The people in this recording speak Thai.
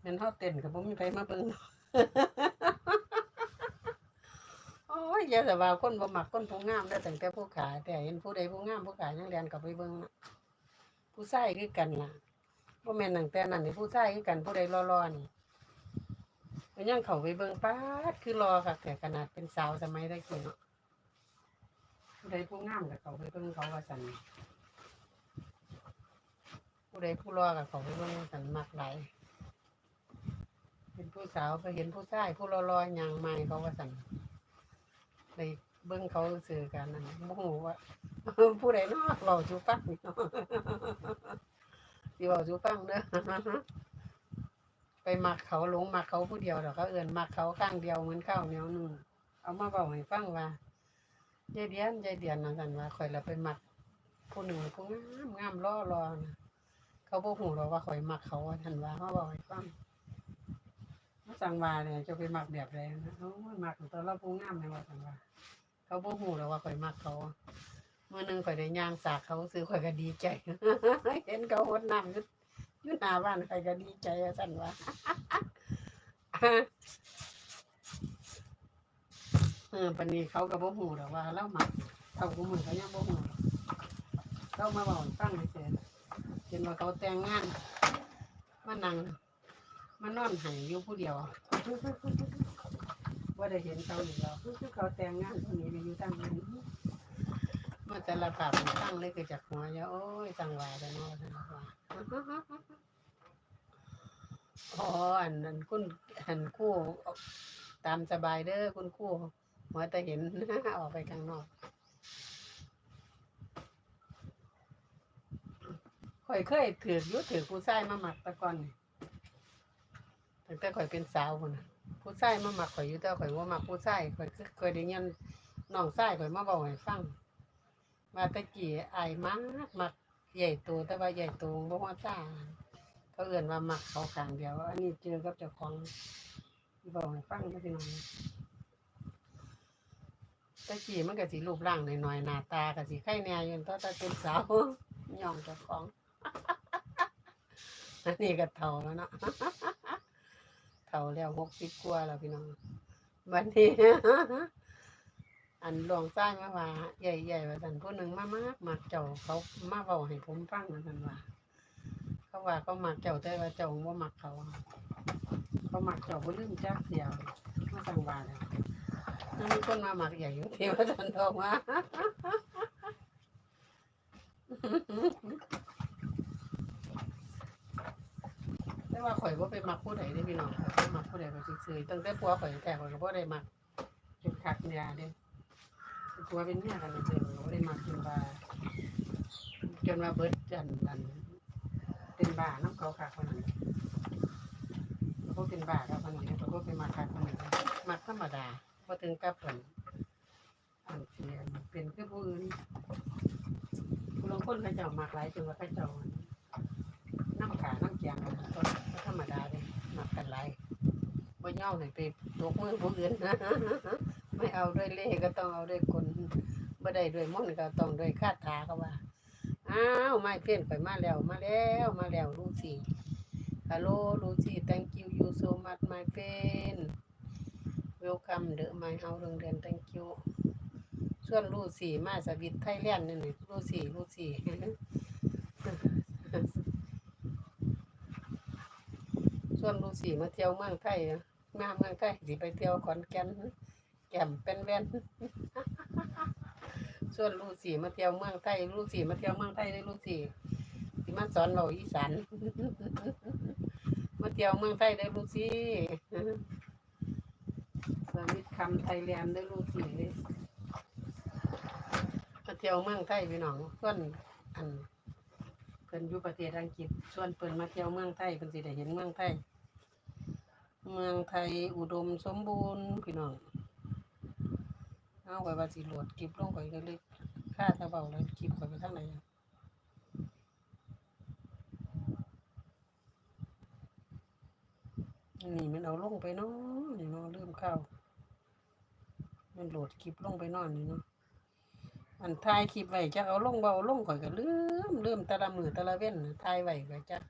แม่นเฮาเต้นก็บ่มีไผมาเบิ่งโอ้ยอย่าแต่ว่าคนบ่มักคนผู้งามได้อตั้งแต่ผู้ขายแต่เห็นผู้ใดผู้งามผู้ขายยังเรียนกับไปเบิ่งนะผู้ชายคือกันล่ะบ่แม่นตั้งแต่นั้นนี่ผู้ชายคือกันผู้ใดรอๆนี่ก็ยังเข้าไปเบิ่งป๊าดคือรอคักแต่ขนาดเป็นสาวสมัยตะกี้เนาะผู้ใดผู้งามก็เข้าไปเบิ่งเขาว่าซั่นผู้ใดผู้รอก็เข้าไปเบิ่งว่าซั่นมักหลาย ผู้สาวไปเห็นผู้ชายผู้รอๆย่างไม้เขาว่าซั่นไปเบิ่งเขาสื่อกันนั่นโมโหว่าผู้ใดนาะเว้าจูฟังเนาะสิเว้าจูฟังเด้อไปมักเขาหลงมักเขาผู้เดียวเดอกเขาเอิ้นมักเขาข้างเดียวเหมือนข้าวเหนียวนึ่งเอามาเว้าให้ฟังว่ายายเดียนยายเดียนนั่นกันว่าข่อยละไปมักผู้หนึ่งผู้งามงามล่อรอนะเขาบ่ฮู้หรอกว่าข่อยมักเขาท่านว่ามาเว้าให้ฟัง มาสั่งว่าเนี่ยจะไปหมักแบบใดนะเอ้ามักตัวเราผู้งามแม่นว่าท่านว่าเขาบ่ฮู้หรอว่าข่อยมักเขาเมื่อหนึงข่อยได้ย่างสากเขาซื้อข่อยก็ดีใจ เห็นเขาหดน้ำยู่อหน้าบ้านข่อยก็ดีใจว่าซั่นว่าเออปานนี้เขาก็บ่ฮู้ดอกว่าเราหมักเขากูมือเขายังบ่ฮู้ดอกเขามาเว้าให้งเฉยเห็นว่าเขาแต่งงานมานั่ง มานอนให้อยู่ผู้เดียวว่าได้เห็นเขาอีกแล้วคือเขาแต่งงานคนนี้ไปอยู่ตั้งนั้นมาแต่ละภาพมันตั้งเลยคือจากหัวเยอะโอ้ยสังวาแต่นอสังวาอ๋ออันนั้นคุณอันคู่ตามสบายเด้อคุณคู่หัวแต่เห็นออกไปข้างนอกข่อยเคยถือยุถือผู้ชายมาหมักตะก่อนนี่ แต่ข่อยเป็นสาวคนน่ะผู้ชายมามักข่อยอยู่แต่ข่อยว่ามักผู้ชายข่อยคือเคยได้ยินน้องชายข่อยมาบอกให้ฟังว่าตะกี้อายมากมักใหญ่โตแต่ว่าใหญ่โตบ่ฮอดซ่าเขาเอื่นว่ามักเขาขางเดียวอันนี้เจอกับเจ้าของบอกให้ฟังพี่น้องตะกี้มันก็สิรูปร่างหน่อยๆหน้าตาก็สิไข่แน่อยู่ต่แต่เป็นสาวย่องเจ้าของ อันนี้ก็เฒ่าแล้วเนาะ เฒ่าแล้วหกสิบกว่าแล้วพี่น้องวันนี้ อันหลวงใต้มาว่าใหญ่ๆว่าสันผู้หนึ่งมามากมักเจ้าเขามาเว้าให้ผมฟังว่าสันว่า เขาว่าเขามักเจ้าแต่ว่าเจ้าว่ามักเขาเขามักเจ้าบ่ลืมจักเดียวมาสังว่าแล้วนั่นคนมามักใหญ่อยู่ที่ว่าสันทองว่า แต่ ว่าข่อยว่าไปมักผู้ใดได้พี่น้องข่อยบ่มักผู้ใดก็ซื่อๆตั้งแต่ปัวข่อยแต่ข่อยก็บ่ได้มักจุดคักเนี่ยเด้ปัวเป็นเมียกันเจอบ่ได้มักจนว่าจนว่าเบิดจันอันเป็นบ้าน้ำเขาคักคนนั้นเขาเป็นบ้าครับคนนี้เขาก็ไปมักคักคนนั้นมักธรรมดาบ่ถึงกับเพิ่นอันเสียเป็นคือผู้อื่นผู้ลงคนเขาเจ้ามักหลายจนว่าเขาเจ้า น้ำขาน้ำแกงกันก็ธรรมดาเลยมักกันหลายบ่ย่อให้ไปตกมือผู้อื่นไม่เอาด้วยเล่ก็ต้องเอาด้วยคนบ่ได้ด้วยมนต์ก็ต้องด้วยคาถาก็ว่าอ้าวไม่เพี้ยนข่อยมาแล้วมาแล้วมาแล้วลูซี่ฮัลโหลลูซี่ thank you you so much my friend welcome the my house โรงเรียน thank you ส่วนลูซี่มาสวิตไทยแลนด์นี่นี่ลูซี่ลูซี่ส่ ส่วนลูซี่มาเที่ยวเมืองไทยมาเมืองไทยสิไปเที่ยวขอนแก่นแก้มเป็นแว่นส่วนลูซี่มาเที่ยวเมืองไทยลูซี่มาเที่ยวเมืองไทยได้ลูซี่สิมาสอนเราอีสานมาเที่ยวเมืองไทยได้ลูซี่สมิทคำไทยแลนด์ได้ลูซี่มาเที่ยวเมืองไทยพี่น้องส่วนอันเพิ่นอยู่ประเทศอังกฤษส่วนเพิ่นมาเที่ยวเมืองไทยเพิ่นสิได้เห็นเมืองไทย เมืองไทยอุดมสมบูรณ์พี่น้องเอาไว้ว่าสิโหลดคลิปลงไปก็เลยค่าตะเบาแล้วคลิปข่อยไปทางไหนนี่มันเอาลงไปเนาะนี่เนาะลืมเข้า มันโหลดคลิปลงไปนอนนี่เนาะอันถ่ายคลิปไว้จักเอาลงเบาลงข่อยก็ลืมลืมต่ละมือต่ละเว้นน่ะถ่ายไว้ก็จัก